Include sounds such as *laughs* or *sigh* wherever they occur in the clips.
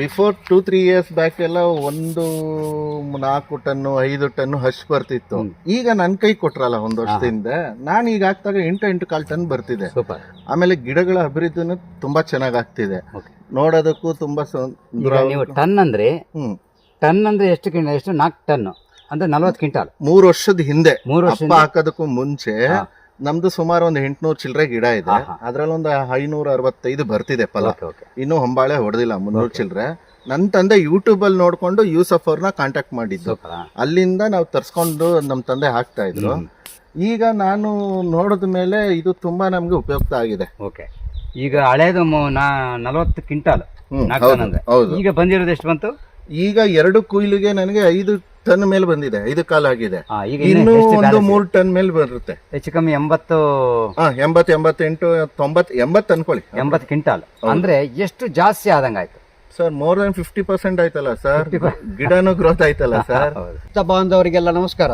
Before two three years back ಎಲ್ಲ ಒಂದು ನಾಲ್ಕು ಟನ್ನು ಐದು ಟನ್ನು ಹಶ್ ಬರ್ತಿತ್ತು. ಈಗ ನನ್ನ ಕೈ ಕೊಟ್ರಲ್ಲ ಒಂದು ವರ್ಷದಿಂದ. ನಾನು ಈಗ ಹಾಕ್ದಾಗ ಎಂಟು ಎಂಟು ಕಾಲ್ ಟನ್ ಬರ್ತಿದೆ. ಆಮೇಲೆ ಗಿಡಗಳ ಅಭಿವೃದ್ಧಿನೂ ತುಂಬಾ ಚೆನ್ನಾಗ್ ಆಗ್ತಿದೆ. ನೋಡೋದಕ್ಕೂ ತುಂಬಾ ನೀವು ಟನ್ ಅಂದ್ರೆ ಟನ್ ಅಂದ್ರೆ ಎಷ್ಟು ಎಷ್ಟು ನಾಲ್ಕು ಟನ್ ಅಂದ್ರೆ ನಲ್ವತ್ತು ಕ್ವಿಂಟಾಲ್ ಮೂರು ವರ್ಷದ ಹಿಂದೆ. ಮೂರು ವರ್ಷ ಹಾಕೋದಕ್ಕೂ ಮುಂಚೆ. ನಮ್ದು ಸುಮಾರು ಒಂದು ಎಂಟುನೂರು ಚಿಲ್ಲರೆ ಗಿಡ ಇದೆ. ಅದ್ರಲ್ಲಿ ಒಂದು ಐನೂರ ಅರವತ್ತೈದು ಬರ್ತಿದೆ ಫಲ. ಇನ್ನು ಹೊಂಬಾಳೆ ಹೊಡೆದಿಲ್ಲ ಮುನ್ನೂರು. ಚಿಲ್ಲರೆ ನನ್ನ ತಂದೆ ಯೂಟ್ಯೂಬ್ ಅಲ್ಲಿ ನೋಡ್ಕೊಂಡು ಯೂಸಫ್ ಅವ್ರನ್ನ ಕಾಂಟ್ಯಾಕ್ಟ್ ಮಾಡಿದ್ದು. ಅಲ್ಲಿಂದ ನಾವು ತರ್ಸ್ಕೊಂಡು ನಮ್ಮ ತಂದೆ ಹಾಕ್ತಾ ಇದ್ರು. ಈಗ ನಾನು ನೋಡಿದ ಮೇಲೆ ಇದು ತುಂಬಾ ನಮ್ಗೆ ಉಪಯುಕ್ತ ಆಗಿದೆ. ಓಕೆ. ಈಗ ಹಳೇದು ನಲವತ್ತು ಕ್ವಿಂಟಾಲ್ ಈಗ ಬಂದಿರೋದು ಎಷ್ಟು ಬಂತು? ಈಗ ಎರಡು ಕುಯ್ಲಿಗೆ ನನಗೆ ಐದು ಟನ್ ಮೇಲೆ ಬಂದಿದೆ ಐದು ಕಾಲ ಆಗಿದೆ. ಮೂರು ಈಗ ಇನ್ನು ಇನ್ನೂ ಎಷ್ಟು ಒಂದು balance ಇದೆ? ಟನ್ ಮೇಲೆ ಬರುತ್ತೆ. ಹೆಚ್ಚು ಕಮ್ಮಿ ಎಂಬತ್ತು ಹಾ ಎಂಬತ್ ಎಂಬತ್ತೆಂಟು ತೊಂಬತ್ ಎಂಬತ್ತು ಅನ್ಕೊಳ್ಳಿ. ಎಂಬತ್ತು ಕ್ವಿಂಟಾಲ್. ಅಂದ್ರೆ ಎಷ್ಟು ಜಾಸ್ತಿ ಆದಂಗಾಯ್ತು? Sir more than fifty percent ಆಯ್ತಲ್ಲ ಸರ್? 50% ಗಿಡನೂ ಗ್ರೋತ್ ಆಯ್ತಲ್ಲ *laughs* ಸರ್? ಹೌದು. ರೈತ ಬಾಂಧವರಿಗೆಲ್ಲ ನಮಸ್ಕಾರ.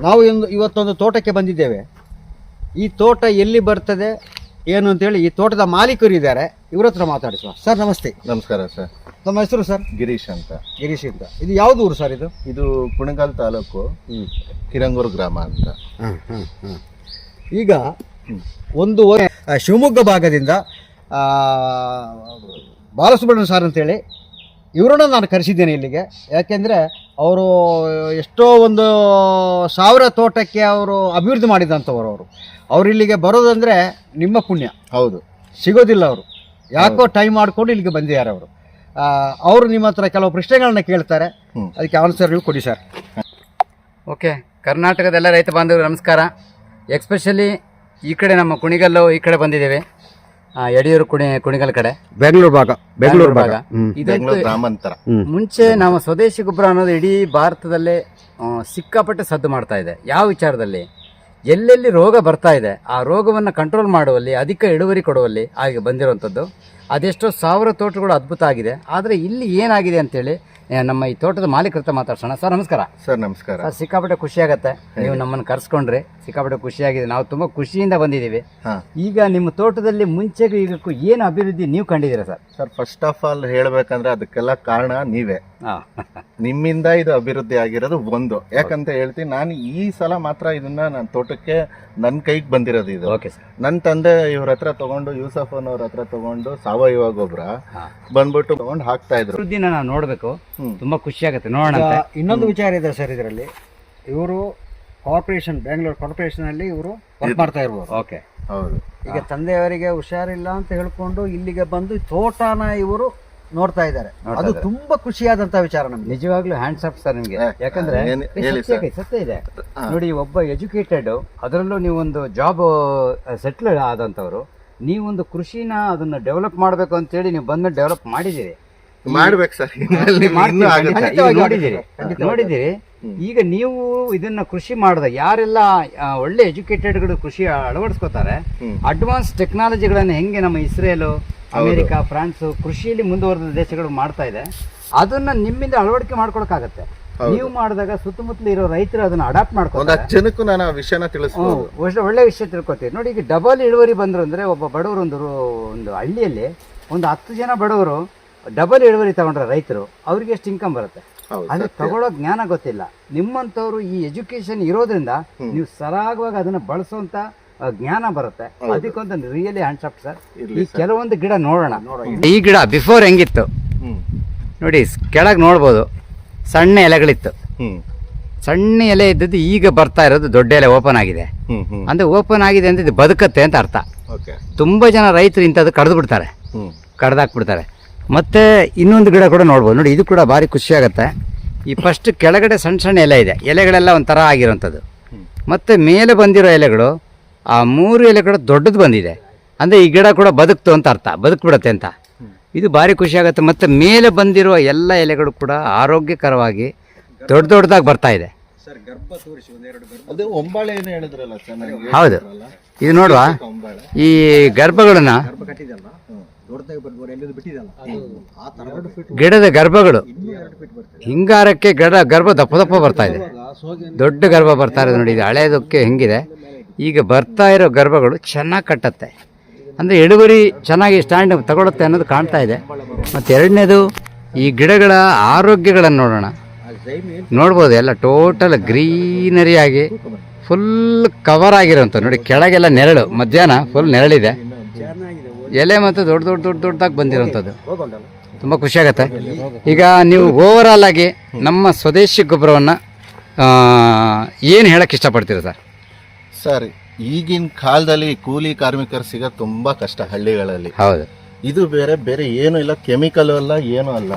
ನಾವು ಇಂದು ಇವತ್ತೊಂದು ತೋಟಕ್ಕೆ ಬಂದಿದ್ದೇವೆ. ಈ ತೋಟ ಎಲ್ಲಿ ಬರ್ತದೆ? ಏನು ಅಂತೇಳಿ ಈ ತೋಟದ ಮಾಲೀಕರು ಇದ್ದಾರೆ. ಇವ್ರ ಹತ್ರ ಮಾತಾಡಿಸುವ. ಸರ್ ನಮಸ್ತೆ. ನಮಸ್ಕಾರ ಸರ್. ನಮ್ಮ ಹೆಸರು ಸರ್? ಗಿರೀಶ್ ಅಂತ. ಗಿರೀಶ್ ಅಂತ. ಇದು ಯಾವ್ದು ಊರು ಸರ್ ಇದು? ಇದು ಕುಣಗಾಲ್ ತಾಲೂಕು ಕಿರಂಗೂರು ಗ್ರಾಮ ಅಂತ. ಈಗ ಒಂದು ಶಿವಮೊಗ್ಗ ಭಾಗದಿಂದ ಬಾಲಸುಬ್ರಹ್ಮಣ್ಯ ಸರ್ ಅಂತೇಳಿ ಇವರನ್ನ ನಾನು ಕರೆಸಿದ್ದೇನೆ ಇಲ್ಲಿಗೆ. ಯಾಕೆಂದರೆ ಅವರು ಎಷ್ಟೋ ಒಂದು ಸಾವಿರ ತೋಟಕ್ಕೆ ಅವರು ಅಭಿವೃದ್ಧಿ ಮಾಡಿದಂಥವ್ರು ಅವರು. ಅವ್ರು ಇಲ್ಲಿಗೆ ಬರೋದಂದರೆ ನಿಮ್ಮ ಪುಣ್ಯ. ಹೌದು. ಸಿಗೋದಿಲ್ಲ ಅವರು. ಯಾಕೋ ಟೈಮ್ ಮಾಡಿಕೊಂಡು ಇಲ್ಲಿಗೆ ಬಂದಿದ್ದಾರೆ ಅವರು. ಅವರು ನಿಮ್ಮ ಹತ್ರ ಕೆಲವು ಪ್ರಶ್ನೆಗಳನ್ನ ಕೇಳ್ತಾರೆ. ಅದಕ್ಕೆ ಆನ್ಸರ್ ನೀವು ಕೊಡಿ ಸರ್ ಓಕೆ ಕರ್ನಾಟಕದೆಲ್ಲ ರೈತ ಬಾಂಧವರು ನಮಸ್ಕಾರ. ಎಕ್ಸ್ಪೆಷಲಿ ಈ ಕಡೆ ನಮ್ಮ ಕುಣಿಗಲ್ಲು ಈ ಕಡೆ ಬಂದಿದ್ದೇವೆ. ಯಡಿಯೂರು ಕುಣಿ ಕುಣಿಗಲ್ ಕಡೆ? ಬೆಂಗಳೂರು ಭಾಗ ಬೆಂಗಳೂರು ಭಾಗ. ಇದಂತೂ ಬೆಂಗಳೂರು ಗ್ರಾಮಾಂತರ. ಮುಂಚೆ ನಾವು ಸ್ವದೇಶಿ ಗೊಬ್ಬರ ಅನ್ನೋದು ಇಡೀ ಭಾರತದಲ್ಲೇ ಆ, ಸಿಕ್ಕಾಪಟ್ಟೆ ಸದ್ದು ಮಾಡ್ತಾ ಇದೆ. ಯಾವ ವಿಚಾರದಲ್ಲಿ? ಎಲ್ಲೆಲ್ಲಿ ರೋಗ ಬರ್ತಾ ಇದೆ ಆ ರೋಗವನ್ನು ಕಂಟ್ರೋಲ್ ಮಾಡುವಲ್ಲಿ ಅಧಿಕ ಇಳುವರಿ ಕೊಡುವಲ್ಲಿ ಆಗಿ ಬಂದಿರುವಂಥದ್ದು. ಅದೆಷ್ಟೋ ಸಾವಿರ ತೋಟಗಳು ಅದ್ಭುತ ಆಗಿದೆ. ಆದರೆ ಇಲ್ಲಿ ಏನಾಗಿದೆ ಅಂತೇಳಿ ಹೇಳಿ ನಮ್ಮ ಈ ತೋಟದ ಮಾಲೀಕರ ಹತ್ರ ಮಾತಾಡ್ಸೋಣ. ಸರ್ ನಮಸ್ಕಾರ. ಸರ್ ನಮಸ್ಕಾರ. ಸರ್ ಸಿಕ್ಕಾಪಟ್ಟೆ ಖುಷಿ ಆಗತ್ತೆ ನೀವು ನಮ್ಮನ್ನು ಕರ್ಸ್ಕೊಂಡ್ರಿ. ಸಿಕ್ಕಾಪಟ್ಟೆ ಖುಷಿಯಾಗಿದೆ. ನಾವು ತುಂಬ ಖುಷಿಯಿಂದ ಬಂದಿದ್ದೀವಿ. ಹಾ. ಈಗ ನಿಮ್ಮ ತೋಟದಲ್ಲಿ ಮುಂಚೆಗೂ ಈಗ ಏನು ಅಭಿವೃದ್ಧಿ ನೀವು ಕಂಡಿದ್ದೀರಾ sir? Sir first of all ಹೇಳ್ಬೇಕಂದ್ರೆ ಅದಕ್ಕೆಲ್ಲ ಕಾರಣ ನೀವೇ. ನಿಮ್ಮಿಂದ ಇದು ಅಭಿವೃದ್ಧಿ ಆಗಿರೋದು ಒಂದು. ಯಾಕಂತ ಹೇಳ್ತೀನಿ ನಾನು ಈ ಸಲ ಮಾತ್ರ ಇದನ್ನ ನನ್ನ ತೋಟಕ್ಕೆ ನನ್ನ ಕೈಗೆ ಬಂದಿರೋದು ಇದು. Okay sir. ನನ್ನ ತಂದೆ ಇವ್ರ ಹತ್ರ ತಗೊಂಡು ಯೂಸಫ್ ಅವ್ರ ಹತ್ರ ತಗೊಂಡು ಸಾವಯವ ಗೊಬ್ಬರ ಬಂದ್ಬಿಟ್ಟು ತಗೊಂಡು ಹಾಕ್ತಾ ಇದ್ರು. ಸುದ್ದಿನ ನಾವು ನೋಡಬೇಕು. ತುಂಬಾ ಖುಷಿ ಆಗುತ್ತೆ. ನೋಡೋಣ ಇನ್ನೊಂದು ವಿಚಾರ ಇದೆ ಸರ್ ಇದರಲ್ಲಿ. ಇವರು ಕಾರ್ಪೊರೇಷನ್ ಬೆಂಗಳೂರು ಕಾರ್ಪೊರೇಷನ್ ಅಲ್ಲಿ ಇವರು ವರ್ಕ್ ಮಾಡ್ತಾ ಇರ್ಬೋದು. ಓಕೆ ಹೌದು. ಈಗ ತಂದೆಯವರಿಗೆ ಹುಷಾರಿಲ್ಲ ಅಂತ ಹೇಳ್ಕೊಂಡು ಇಲ್ಲಿಗೆ ಬಂದು ತೋಟನ ಇವರು ನೋಡ್ತಾ ಇದ್ದಾರೆ. ಅದು ತುಂಬಾ ಖುಷಿಯಾದಂತ ವಿಚಾರ ನಮ್ಗೆ. ನಿಜವಾಗ್ಲೂ ಹ್ಯಾಂಡ್ಸ್ ಆಫ್ ಸರ್ ನಿಮಗೆ. ಯಾಕಂದ್ರೆ ಹೇಳಿ ಸತ್ಯ ಸರ್. ಇದೆ, ಸತ್ಯ ಇದೆ. ನೋಡಿ ಒಬ್ಬ ಎಜುಕೇಟೆಡ್ ಅದರಲ್ಲೂ ನೀವೊಂದು ಒಂದು ಜಾಬ್ ಸೆಟ್ಲ್ ಆದಂತವರು ನೀವೊಂದು ಕೃಷಿನ ಅದನ್ನ ಡೆವಲಪ್ ಮಾಡಬೇಕು ಅಂತೇಳಿ ನೀವು ಬಂದು ಡೆವಲಪ್ ಮಾಡಿದಿರಿ ಮಾಡ್ಬೇಕು ಸರ್. ನೋಡಿದ್ದೀರಿ ನೋಡಿದ್ದೀರಿ ಈಗ ನೀವು ಇದನ್ನ ಕೃಷಿ ಮಾಡಿದ ಯಾರೆಲ್ಲ ಒಳ್ಳೆ ಎಜುಕೇಟೆಡ್ಗಳು ಕೃಷಿ ಅಳವಡಿಸ್ಕೋತಾರೆ ಅಡ್ವಾನ್ಸ್ ಟೆಕ್ನಾಲಜಿಗಳನ್ನ ಹೆಂಗೆ ನಮ್ಮ ಇಸ್ರೇಲು ಅಮೆರಿಕ ಫ್ರಾನ್ಸ್ ಕೃಷಿಯಲ್ಲಿ ಮುಂದುವರೆದ ದೇಶಗಳು ಮಾಡ್ತಾ ಇದೆ ಅದನ್ನ ನಿಮ್ಮಿಂದ ಅಳವಡಿಕೆ ಮಾಡ್ಕೊಳಕ್ಕಾಗತ್ತೆ. ನೀವು ಮಾಡಿದಾಗ ಸುತ್ತಮುತ್ತಲು ಇರೋ ರೈತರು ಅದನ್ನ ಅಡಾಪ್ಟ್ ಮಾಡ್ಕೊಂಡು ಜನಕ್ಕೂ ನಾನು ಆ ವಿಷಯನ ತಿಳಿಸ್ಬೋದು. ಒಳ್ಳೆ ವಿಷಯ ತಿಳ್ಕೊತೀವಿ. ನೋಡಿ ಈಗ ಡಬಲ್ ಇಳುವರಿ ಬಂದ್ರು ಅಂದ್ರೆ ಒಬ್ಬ ಬಡವರು ಒಂದು ಒಂದು ಹಳ್ಳಿಯಲ್ಲಿ ಒಂದು ಹತ್ತು ಜನ ಬಡವರು ಡಬಲ್ ಇಳುವರಿ ತಗೊಂಡ್ರೆ ರೈತರು ಅವ್ರಿಗೆ ಎಷ್ಟು ಇನ್ಕಮ್ ಬರುತ್ತೆ? ಅದು ತಗೊಳ್ಳೋ ಜ್ಞಾನ ಗೊತ್ತಿಲ್ಲ. ನಿಮ್ಮಂಥವ್ರು ಈ ಎಜುಕೇಶನ್ ಇರೋದ್ರಿಂದ ನೀವು ಸರಾಗವಾಗಿ ಅದನ್ನ ಬಳಸುವಂತ ಜ್ಞಾನ ಬರುತ್ತೆ. ಅದಕ್ಕೊಂದು ರಿಯಲಿ ಹ್ಯಾಂಡ್ಸಪ್ ಸರ್ ಈ ಕೆಲವೊಂದು ಗಿಡ ನೋಡೋಣ. ಈ ಗಿಡ ಬಿಫೋರ್ ಹೆಂಗಿತ್ತು? ನೋಡಿ ಕೆಳಗೆ ನೋಡ್ಬೋದು. ಸಣ್ಣ ಎಲೆಗಳಿತ್ತು. ಸಣ್ಣ ಎಲೆ ಇದ್ದದ್ದು ಈಗ ಬರ್ತಾ ಇರೋದು ದೊಡ್ಡ ಎಲೆ ಓಪನ್ ಆಗಿದೆ. ಅಂದ್ರೆ ಓಪನ್ ಆಗಿದೆ ಅಂತ ಇದು ಬದುಕತ್ತೆ ಅಂತ ಅರ್ಥ. ತುಂಬಾ ಜನ ರೈತರು ಇಂಥದ್ದು ಕಡ್ದು ಬಿಡ್ತಾರೆ. ಕಡ್ದಾಕ್ಬಿಡ್ತಾರೆ. ಮತ್ತೆ ಇನ್ನೊಂದು ಗಿಡ ಕೂಡ ನೋಡ್ಬೋದು. ನೋಡಿ ಇದು ಕೂಡ ಭಾರಿ ಖುಷಿ ಆಗುತ್ತೆ ಈ ಫಸ್ಟ್ ಕೆಳಗಡೆ ಸಣ್ಣ ಸಣ್ಣ ಎಲೆ ಇದೆ. ಎಲೆಗಳೆಲ್ಲ ಒಂಥರ ಆಗಿರೋಂಥದ್ದು. ಮತ್ತೆ ಮೇಲೆ ಬಂದಿರೋ ಎಲೆಗಳು ಆ ಮೂರು ಎಲೆಗಳು ದೊಡ್ಡದು ಬಂದಿದೆ. ಅಂದರೆ ಈ ಗಿಡ ಕೂಡ ಬದುಕ್ತು ಅಂತ ಅರ್ಥ. ಬದುಕ್ಬಿಡತ್ತೆ ಅಂತ. ಇದು ಭಾರಿ ಖುಷಿಯಾಗುತ್ತೆ ಮತ್ತು ಮೇಲೆ ಬಂದಿರುವ ಎಲ್ಲ ಎಲೆಗಳು ಕೂಡ ಆರೋಗ್ಯಕರವಾಗಿ ದೊಡ್ಡ ದೊಡ್ಡದಾಗಿ ಬರ್ತಾ ಇದೆ. ಅದು ಒಂಬಾಳೆ ಹೇಳಿದ್ರಲ್ಲ ಸರ್ ಹೌದು. ಇದು ನೋಡುವ ಈ ಗರ್ಭಗಳನ್ನ ಗಿಡದ ಗರ್ಭಗಳು. ಹಿಂಗಾರಕ್ಕೆ ಗಿಡ ಗರ್ಭ ದಪ್ಪ ದಪ್ಪ ಬರ್ತಾ ಇದೆ. ದೊಡ್ಡ ಗರ್ಭ ಬರ್ತಾ ಇದೆ ನೋಡಿ ಇದು ಹಳೆಯದಕ್ಕೆ ಹೆಂಗಿದೆ. ಈಗ ಬರ್ತಾ ಇರೋ ಗರ್ಭಗಳು ಚೆನ್ನಾಗಿ ಕಟ್ಟತ್ತೆ. ಅಂದರೆ ಇಳುವರಿ ಚೆನ್ನಾಗಿ ಸ್ಟ್ಯಾಂಡ್ ತಗೊಳುತ್ತೆ ಅನ್ನೋದು ಕಾಣ್ತಾ ಇದೆ. ಮತ್ತು ಎರಡನೇದು ಈ ಗಿಡಗಳ ಆರೋಗ್ಯಗಳನ್ನು ನೋಡೋಣ. ನೋಡ್ಬೋದು ಎಲ್ಲ ಟೋಟಲ್ ಗ್ರೀನರಿ ಆಗಿ ಫುಲ್ ಕವರ್ ಆಗಿರೋಂಥ ನೋಡಿ ಕೆಳಗೆಲ್ಲ ನೆರಳು, ಮಧ್ಯಾಹ್ನ ಫುಲ್ ನೆರಳಿದೆ. ಎಲೆ ಮತ್ತು ದೊಡ್ಡ ದೊಡ್ಡ ದೊಡ್ಡ ದೊಡ್ಡದಾಗಿ ಬಂದಿರೋಂಥದ್ದು. ತುಂಬ ಖುಷಿಯಾಗತ್ತೆ ಈಗ ನೀವು ಓವರಾಲ್ ಆಗಿ ನಮ್ಮ ಸ್ವದೇಶಿ ಗೊಬ್ಬರವನ್ನು ಏನು ಹೇಳಕ್ಕೆ ಇಷ್ಟಪಡ್ತೀರಾ ಸರ್? ಸರ್. ಈಗಿನ ಕಾಲದಲ್ಲಿ ಕೂಲಿ ಕಾರ್ಮಿಕರು ಸಿಗ ತುಂಬಾ ಕಷ್ಟ ಹಳ್ಳಿಗಳಲ್ಲಿ. ಹೌದು. ಇದು ಬೇರೆ ಬೇರೆ ಏನು ಇಲ್ಲ ಕೆಮಿಕಲ್ ಅಲ್ಲ ಏನು ಅಲ್ಲ.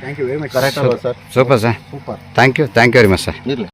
Thank you very much correct ಅಲ್ವಾ sir super sir. Super thank you thank you very much sir ಇರ್ಲಿ.